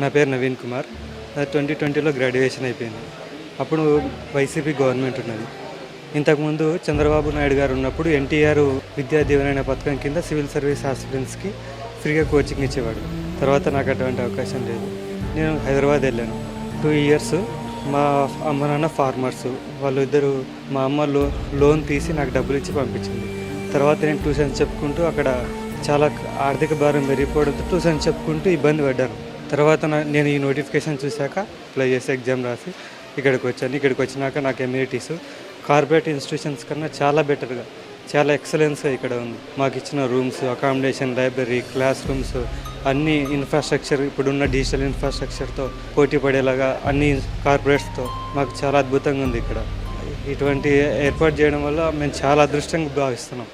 నా పేరు నవీన్ కుమార్. ట్వంటీ ట్వంటీలో గ్రాడ్యుయేషన్ అయిపోయింది. అప్పుడు వైసీపీ గవర్నమెంట్ ఉన్నది. ఇంతకుముందు చంద్రబాబు నాయుడు గారు ఉన్నప్పుడు ఎన్టీఆర్ విద్యా దీవెన పథకం కింద సివిల్ సర్వీస్ ఆస్పిరెంట్స్కి ఫ్రీగా కోచింగ్ ఇచ్చేవాడు. తర్వాత నాకు అటువంటి అవకాశం లేదు. నేను హైదరాబాద్ వెళ్ళాను. టూ ఇయర్స్ మా అమ్మ నాన్న ఫార్మర్స్ వాళ్ళు ఇద్దరు మా అమ్మ లో లోన్ తీసి నాకు డబ్బులు ఇచ్చి పంపించింది. తర్వాత నేను ట్యూషన్ చెప్పుకుంటూ అక్కడ చాలా ఆర్థిక భారం పెరిగిపోవడంతో ట్యూషన్ చెప్పుకుంటూ ఇబ్బంది పడ్డాను. తర్వాత నేను ఈ నోటిఫికేషన్ చూశాక అప్లై చేసి ఎగ్జామ్ రాసి ఇక్కడికి వచ్చాను. ఇక్కడికి వచ్చినాక నాకు ఎమ్యూనిటీస్ కార్పొరేట్ ఇన్స్టిట్యూషన్స్ కన్నా చాలా బెటర్గా చాలా ఎక్సలెన్స్గా ఇక్కడ ఉంది. మాకు ఇచ్చిన rooms accommodation library class rooms అన్ని ఇన్ఫ్రాస్ట్రక్చర్ ఇప్పుడున్న డిజిటల్ ఇన్ఫ్రాస్ట్రక్చర్తో పోటీ పడేలాగా అన్ని కార్పొరేట్స్తో మాకు చాలా అద్భుతంగా ఉంది ఇక్కడ. ఇటువంటి ఏర్పాటు చేయడం వల్ల మేము చాలా అదృష్టంగా భావిస్తున్నాం.